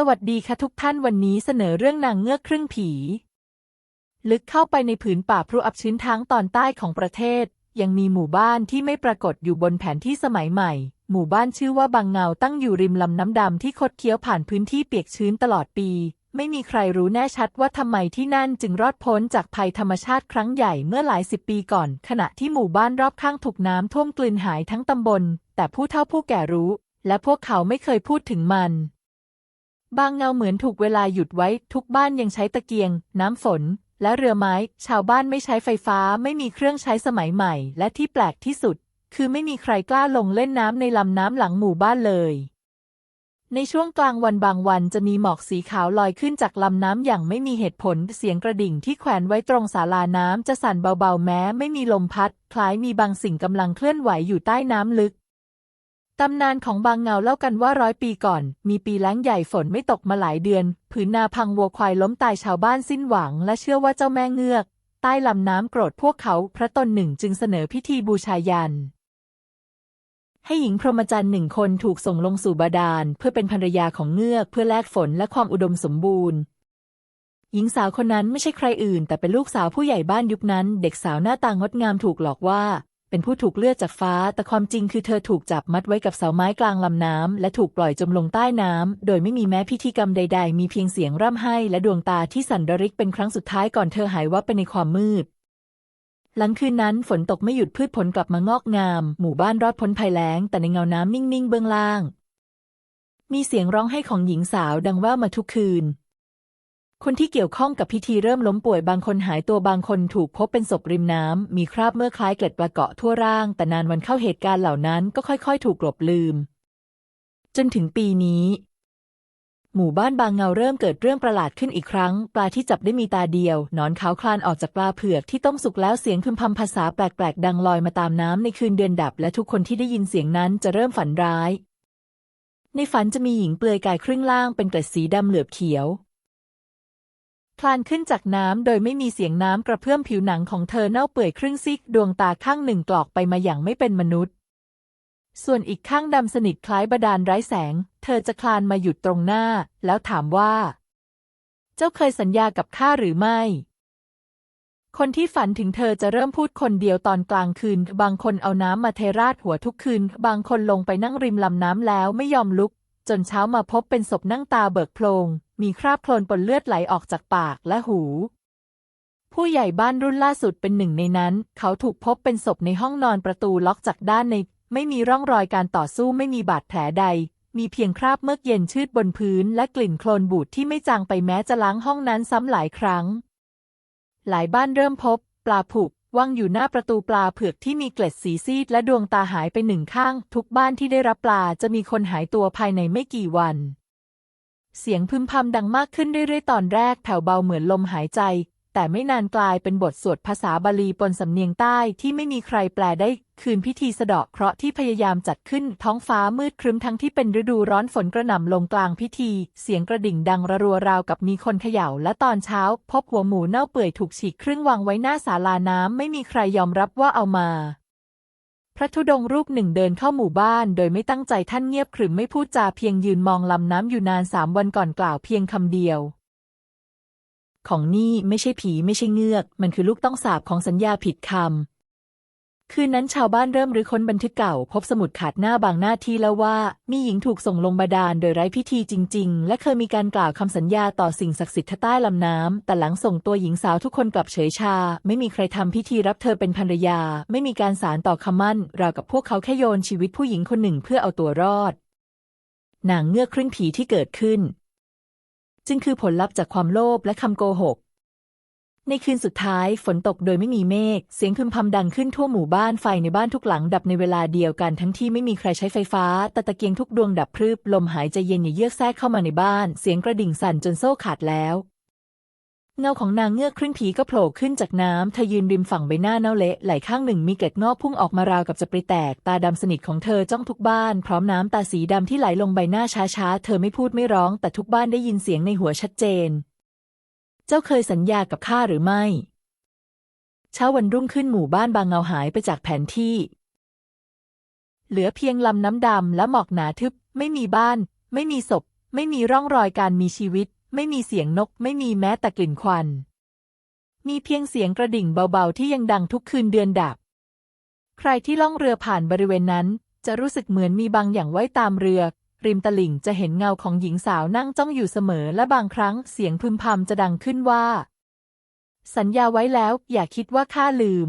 สวัสดีค่ะทุกท่านวันนี้เสนอเรื่องนางเงือกครึ่งผี ลึกเข้าไปในผืนป่าพรุอับชื้นทั้งตอนใต้ของประเทศ ยังมีหมู่บ้านที่ไม่ปรากฏอยู่บนแผนที่สมัยใหม่ หมู่บ้านชื่อว่าบางเงาตั้งอยู่ริมลำน้ำดำที่คดเคี้ยวผ่านพื้นที่เปียกชื้นตลอดปี ไม่มีใครรู้แน่ชัดว่าทำไมที่นั่นจึงรอดพ้นจากภัยธรรมชาติครั้งใหญ่เมื่อหลายสิบปีก่อน ขณะที่หมู่บ้านรอบข้างถูกน้ำท่วมกลืนหายทั้งตำบล แต่ผู้เฒ่าผู้แก่รู้ และพวกเขาไม่เคยพูดถึงมัน บางเงาเหมือนถูกเวลาหยุดไว้ ทุกบ้านยังใช้ตะเกียง น้ำฝน และเรือไม้ ชาวบ้านไม่ใช้ไฟฟ้า ไม่มีเครื่องใช้สมัยใหม่ และที่แปลกที่สุด คือไม่มีใครกล้าลงเล่นน้ำในลำน้ำหลังหมู่บ้านเลย ในช่วงกลางวันบางวันจะมีหมอกสีขาวลอยขึ้นจากลำน้ำอย่างไม่มีเหตุผล เสียงกระดิ่งที่แขวนไว้ตรงศาลาน้ำจะสั่นเบาๆแม้ ไม่มีลมพัด คล้ายมีบางสิ่งกำลังเคลื่อนไหวอยู่ใต้น้ำลึก ตำนานของบางเงาเล่ากันว่าร้อยปีก่อน มีปีแล้งใหญ่ฝนไม่ตกมาหลายเดือน ผืนนาพังวัวควายล้มตายชาวบ้านสิ้นหวัง และเชื่อว่าเจ้าแม่เงือก ใต้ลำน้ำโกรธพวกเขาพระตนหนึ่งจึงเสนอพิธีบูชายัน ให้หญิงพรหมจรรย์หนึ่งคนถูกส่งลงสู่บาดาล เพื่อเป็นภรรยาของเงือกเพื่อแลกฝนและความอุดมสมบูรณ์ หญิงสาวคนนั้นไม่ใช่ใครอื่น แต่เป็นลูกสาวผู้ใหญ่บ้านยุคนั้น เด็กสาวหน้าตางดงามถูกหลอกว่า เป็นผู้ถูกเลือดจากฟ้า แต่ความจริงคือเธอถูกจับมัดไว้กับเสาไม้กลางลำน้ำ และถูกปล่อยจมลงใต้น้ำ โดยไม่มีแม้พิธีกรรมใด ๆ มีเพียงเสียงร่ำไห้ และดวงตาที่สั่นระริกเป็นครั้งสุดท้ายก่อนเธอหายวับไปในความมืดหลังคืนนั้นฝนตกไม่หยุดพืชผลกลับมางอกงาม หมู่บ้านรอดพ้นภัยแล้ง แต่ในเงาน้ำนิ่งๆ เบื้องล่าง มีเสียงร้องไห้ของหญิงสาวดังว่วมาทุกคืน คนที่เกี่ยวข้องกับพิธีเริ่มล้มป่วยบางคนหายตัวบางคนถูกพบเป็นศพริมน้ำ มีคราบเมื่อคล้ายเกล็ดปลาเกาะทั่วร่าง แต่นานวันเข้าเหตุการณ์เหล่านั้นก็ค่อย ๆ ถูกกลบลืม จนถึงปีนี้ หมู่บ้านบางเงาเริ่มเกิดเรื่องประหลาดขึ้นอีกครั้ง ปลาที่จับได้มีตาเดียว หนอนขาวคลานออกจากปลาเผือกที่ต้มสุกแล้วเสียงพึมพำภาษาแปลก ๆ ดังลอยมาตามน้ำในคืนเดือนดับ และทุกคนที่ได้ยินเสียงนั้นจะเริ่มฝันร้าย ในฝันจะมีหญิงเปลือยกายครึ่งล่างเป็นเกล็ดสีดำเหลือบเขียว คลานขึ้นจากน้ำโดยไม่มีเสียงน้ำกระเพื่อมผิวหนังของเธอเน่าเปื่อยครึ่งซีกดวงตาข้างหนึ่งกรอกไปมาอย่างไม่เป็นมนุษย์ ส่วนอีกข้างดำสนิทคล้ายบาดาลไร้แสง เธอจะคลานมาหยุดตรงหน้า แล้วถามว่า เจ้าเคยสัญญากับข้าหรือไม่ คนที่ฝันถึงเธอจะเริ่มพูดคนเดียวตอนกลางคืน บางคนเอาน้ำมาเทราดหัวทุกคืน บางคนลงไปนั่งริมลำน้ำแล้วไม่ยอมลุก จนเช้ามาพบเป็นศพนั่งตาเบิกโพลง มีคราบโคลนปนเลือดไหลออกจากปากและหู ผู้ใหญ่บ้านรุ่นล่าสุดเป็นหนึ่งในนั้น เขาถูกพบเป็นศพในห้องนอนประตูล็อกจากด้านใน ไม่มีร่องรอยการต่อสู้ไม่มีบาดแผลใด มีเพียงคราบเมือกเย็นชืดบนพื้น และกลิ่นโคลนบูดที่ไม่จางไปแม้จะล้างห้องนั้นซ้ำหลายครั้ง หลายบ้านเริ่มพบ ปลาผุกวางอยู่หน้าประตูปลาเผือกที่มีเกล็ดสีซีดและดวงตาหายไปหนึ่งข้าง ทุกบ้านที่ได้รับปลาจะมีคนหายตัวภายในไม่กี่วัน เสียงพึมพำดังมากขึ้นเรื่อยๆ ตอนแรกแผ่วเบาเหมือนลมหายใจ แต่ไม่นานกลายเป็นบทสวดภาษาบาลีปนสำเนียงใต้ที่ไม่มีใครแปลได้ คืนพิธีสะเดาะเคราะห์ที่พยายามจัดขึ้นท้องฟ้ามืดครึ้มทั้งที่เป็นฤดูร้อนฝนกระหน่ำลงกลางพิธี เสียงกระดิ่งดังระรัวราวกับมีคนเขย่า และตอนเช้า พบหัวหมูเน่าเปื่อยถูกฉีกครึ่งวางไว้หน้าศาลาน้ำไม่มีใครยอมรับว่าเอามา พระธุดงค์รูปหนึ่งเดินเข้าหมู่บ้านโดยไม่ตั้งใจท่านเงียบขรึมไม่พูดจาเพียงยืนมองลำน้ำอยู่นานสามวันก่อนกล่าวเพียงคำเดียว ของนี่ไม่ใช่ผีไม่ใช่เงือก มันคือลูกต้องสาบของสัญญาผิดคำ คืนนั้นชาวบ้านเริ่มรื้อค้นบันทึกเก่า พบสมุดขาดหน้าบางหน้าที่แล้วว่า มีหญิงถูกส่งลงบาดาลโดยไร้พิธีจริง ๆ และเคยมีการกล่าวคำสัญญาต่อสิ่งศักดิ์สิทธิ์ใต้ลำน้ำแต่หลังส่งตัวหญิงสาวทุกคนกลับเฉยชา ไม่มีใครทำพิธีรับเธอเป็นภรรยา ไม่มีการสารต่อคำมั่น ราวกับพวกเขาแค่โยนชีวิตผู้หญิงคนหนึ่งเพื่อเอาตัวรอดนางเงือกครึ่งผีที่เกิดขึ้น จึงคือผลลัพธ์จากความโลภและคำโกหก ในคืนสุดท้ายฝนตกโดยไม่มีเมฆ เสียงพึมพำดังขึ้นทั่วหมู่บ้านไฟในบ้านทุกหลังดับในเวลาเดียวกันทั้งที่ไม่มีใครใช้ไฟฟ้าแต่ตะเกียงทุกดวงดับพรึบลมหายใจเย็นอย่าเยือกแทรกเข้ามาในบ้าน เสียงกระดิ่งสั่นจนโซ่ขาดแล้ว เงาของนางเงือกครึ่งผีก็โผล่ขึ้นจากน้ำเธอยืนริมฝั่งใบหน้าเน่าเละไหล่ข้างหนึ่งมีเกล็ดงอกพุ่งออกมาราวกับจะปริแตก ตาดำสนิทของเธอจ้องทุกบ้านพร้อมน้ำตาสีดำที่ไหลลงใบหน้าช้าๆ เธอไม่พูดไม่ร้อง แต่ทุกบ้านได้ยินเสียงในหัวชัดเจน เจ้าเคยสัญญากับข้าหรือไม่ เช้าวันรุ่งขึ้นหมู่บ้านบางเงาหายไปจากแผนที่ เหลือเพียงลำน้ำดำและหมอกหนาทึบ ไม่มีบ้าน ไม่มีศพ ไม่มีร่องรอยการมีชีวิต ไม่มีเสียงนก ไม่มีแม้แต่กลิ่นควัน มีเพียงเสียงกระดิ่งเบาๆ ที่ยังดังทุกคืนเดือนดับ ใครที่ล่องเรือผ่านบริเวณนั้น จะรู้สึกเหมือนมีบางอย่างไว้ตามเรือ ริมตลิ่งจะเห็นเงาของหญิงสาวนั่งจ้องอยู่เสมอและบางครั้งเสียงพึมพำจะดังขึ้นว่า สัญญาไว้แล้วอย่าคิดว่าข้าลืม